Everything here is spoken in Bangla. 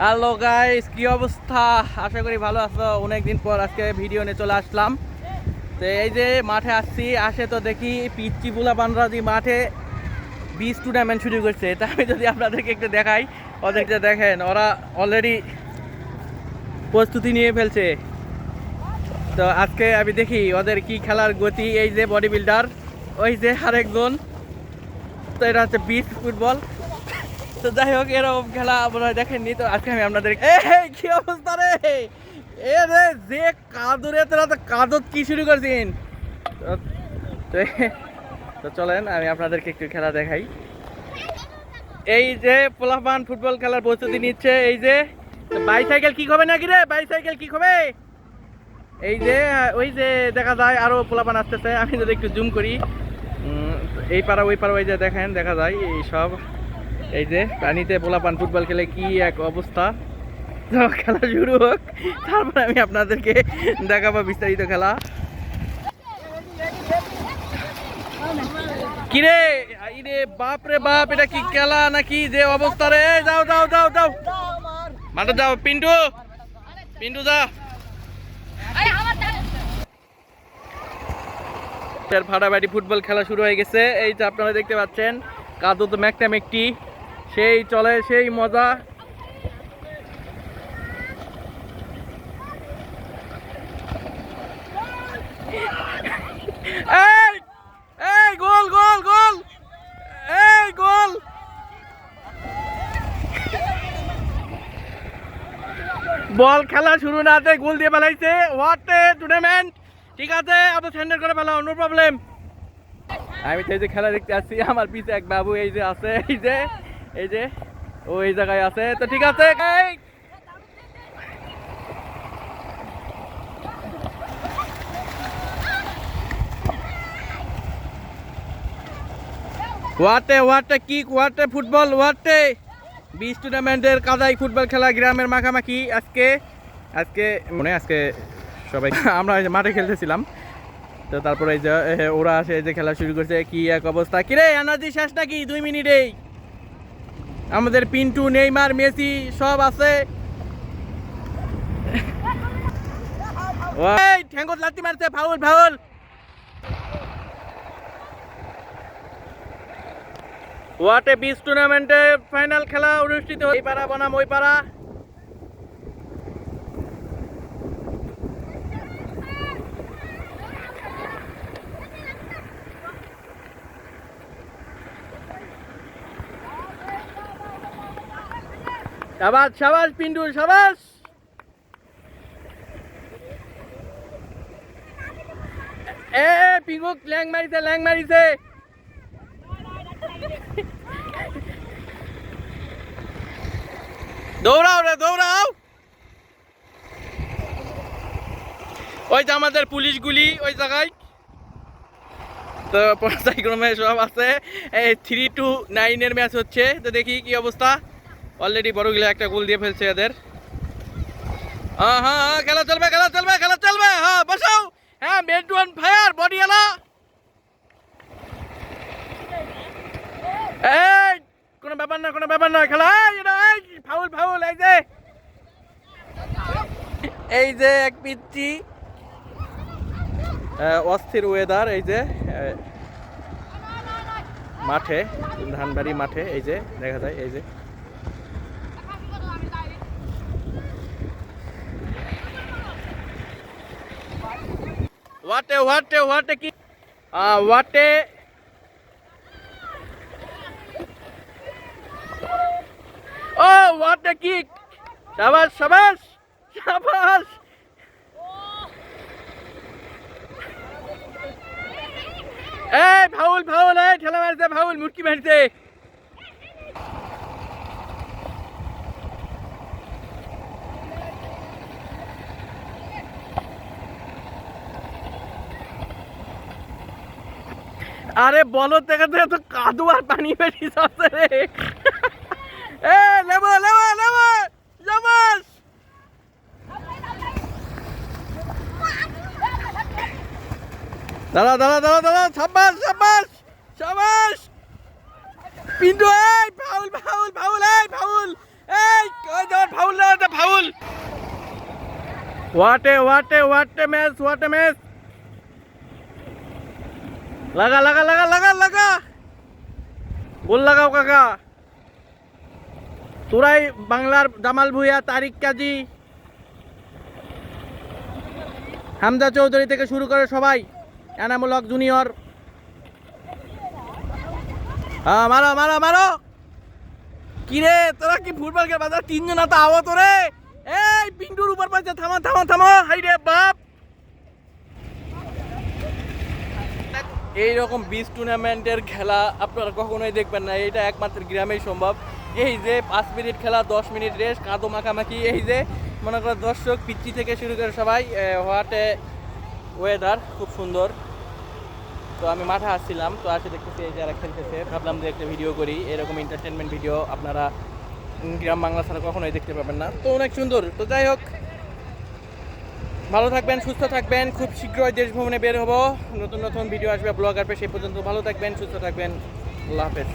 হ্যালো গাইস কি অবস্থা? আশা করি ভালো আছো। অনেকদিন পর আজকে ভিডিও নিয়ে চলে আসলাম। তো এই যে মাঠে আসছি, আসে তো দেখি পিচ্চি বুলা বানরাজি মাঠে বিশ টুর্নামেন্ট শুরু করছে। তা আমি যদি আপনাদেরকে একটু দেখাই ওদেরকে দেখেন, ওরা অলরেডি প্রস্তুতি নিয়ে ফেলছে। তো আজকে আমি দেখি ওদের কি খেলার গতি। এই যে বডি বিল্ডার ওই যে আরেকজন। তো এটা হচ্ছে বিচ ফুটবল তো যাই হোক, এরকম খেলা আপনারা দেখেননি, তো আজকে আমি আপনাদের কি অবস্থা রে? এ রে, যে কাদুরে, তোরা তো কাদত কি শুরু তো তো চলেন, আমি আপনাদেরকে একটু খেলা দেখাই। এই যে পোলাপান ফুটবল খেলার প্রস্তুতি নিচ্ছে, এই যে বাইসাইকেল কি হবে নাকি রে? বাইসাইকেল কি হবে? এই যে, ওই যে দেখা যায়, আরও পোলাপান আসতেছে, আমি যদি একটু জুম করি এই পাড়া, ওই পাড়া, ওই যে দেখেন, দেখা যায়, এই সব। এই যে পানিতে পোলাপান ফুটবল খেলে কি এক অবস্থা? খেলা শুরু হোক। তারপরে আমি আপনাদেরকে দেখাবো বিস্তারিত খেলা। কিরে? ইরে বাপ রে বাপ, এটা কি খেলা নাকি? যে অবস্থা রে। যাও যাও যাও যাও। মাঠে যাও, পিন্টু। পিন্টু যা। ফাটাফাটি ফুটবল খেলা শুরু হয়ে গেছে। এই যে আপনারা দেখতে পাচ্ছেন, কাদু তো ম্যাকটা ম্যাকটি সেই চলে, সেই মজা। গোল গোল গোল। গোল। বল খেলা শুরু না হতে গোল দিয়ে ফেলাইছে। হোয়াট এ টুর্নামেন্ট ঠিক আছে আপনার স্যান্ডেল করে ফেলাও নো প্রবলেম আমি তো এই যে খেলা দেখতে আসছি, আমার পিছে এক বাবু এই যে আছে, এই যে। এই যে, ও এই জায়গায় আছে। তো ঠিক আছে ওয়াটে ওয়াটে কিক, ওয়াটে ফুটবল, ওয়াটে। বিশ টুর্নামেন্টের কাদাই ফুটবল খেলা গ্রামের মাখামাখি। আজকে আজকে, মনে আজকে সবাই, আমরা মাঠে খেলতেছিলাম। তো তারপরে এই যে ওরা আসে, এই যে খেলা শুরু করছে। কি এক অবস্থা। কিরে এনার্জি শেষ নাকি? দুই মিনিটেই আমাদের পিন্টু, নেইমার, মেসি, সব আছে। এই ঠ্যাঙ্গত লাত্তি মারছে, ফাউল ফাউল। ওয়াটে বিচ টুর্নামেন্টে ফাইনাল খেলা অনুষ্ঠিত এই পাড়া বনাম, ওই পাড়া। সাবাস সাবাস, পিন্টু, সাবাস। এ পিঙ্গু ল্যাং মারিছে ল্যাং মারিছে। দৌড়াও রে, দৌড়াও। ওই যে আমাদের পুলিশগুলি ওই জায়গায়। তো পর্যায়ক্রমে সব আছে। এই থ্রি টু নাইনের ম্যাচ হচ্ছে। তো দেখি কি অবস্থা। অলরেডি বড়গুলো একটা গোল দিয়ে ফেলছে এদের। হ্যাঁ হ্যাঁ হ্যাঁ খেলা চলবে খেলা চলবে খেলা চলবে। হ্যাঁ বসাও। হ্যাঁ বেড ওয়ান ফায়ার বডি এলা। এই কোনো ব্যাপার না কোনো ব্যাপার না খেলা। এই, ফাউল ফাউল এই যে। এই যে এক পিচ্ছি অস্থির ওয়েদার এই যে মাঠে ধানবাড়ি মাঠে এই যে দেখা যায় এই যে। হোয়াটে হোয়াটে হোয়াটে কি হোয়াটে ও হোয়াটে কিক সাবাস সাবাস সাবাস এই ফাউল ফাউল এই ঠেলা মারছে ফাউল মুটকি মারছে আরে বলো দেখা যায় তো কাদু আর পানি বেরিয়ে যাচ্ছে রে। এ, লেবো লেবো লেবো জামাস দাদা দাদা দাদা দাদা সাব্বাস সাব্বাস সাব্বাস। পিন্টু, এই, ফাউল ফাউল ফাউল, এই ফাউল। এই ওই যাওয়ার ফাউল হোয়াটে হোয়াটে হোয়াটে ম্যাচ হোয়াটে ম্যাচ লাগা লাগা লাগা লাগা লাগা। গোল লাগাও, কাকা। তোরাই বাংলার জামাল ভুইয়া, তারিক কাজী। হামজা চৌধুরী থেকে শুরু করে সবাই এনামূলক জুনিয়র। হ্যাঁ মারো মারো মারো। কিরে, তোরা কি ফুটবল খেল বাজার? তিনজন তো আওয়া তোরে এই, পিন্টুর উপর পাইছে থামা থামা থামা। হাই রে বাপ। এইরকম বিচ টুর্নামেন্টের খেলা আপনারা কখনোই দেখবেন না, এটা একমাত্র গ্রামেই সম্ভব। এই যে পাঁচ মিনিট খেলা, দশ মিনিট রেস্ট কাদো মাখামাখি, এই যে মনে করো দর্শক পিচ্ছি থেকে শুরু করে সবাই হোয়াটে ওয়েদার খুব সুন্দর। তো আমি মাঠে আসছিলাম, তো আসে দেখতেছি এই যারা খেলতেছে, ভাবলাম যে একটা ভিডিও করি, এরকম এন্টারটেনমেন্ট ভিডিও আপনারা গ্রাম বাংলা ছাড়া কখনোই দেখতে পাবেন না। তো অনেক সুন্দর, তো যাই হোক ভালো থাকবেন, সুস্থ থাকবেন। খুব শীঘ্রই দেশ ভ্রমণে বের হব। নতুন নতুন ভিডিও আসবে ব্লগ আসবে সেই পর্যন্ত। ভালো থাকবেন, সুস্থ থাকবেন। আল্লাহ হাফেজ।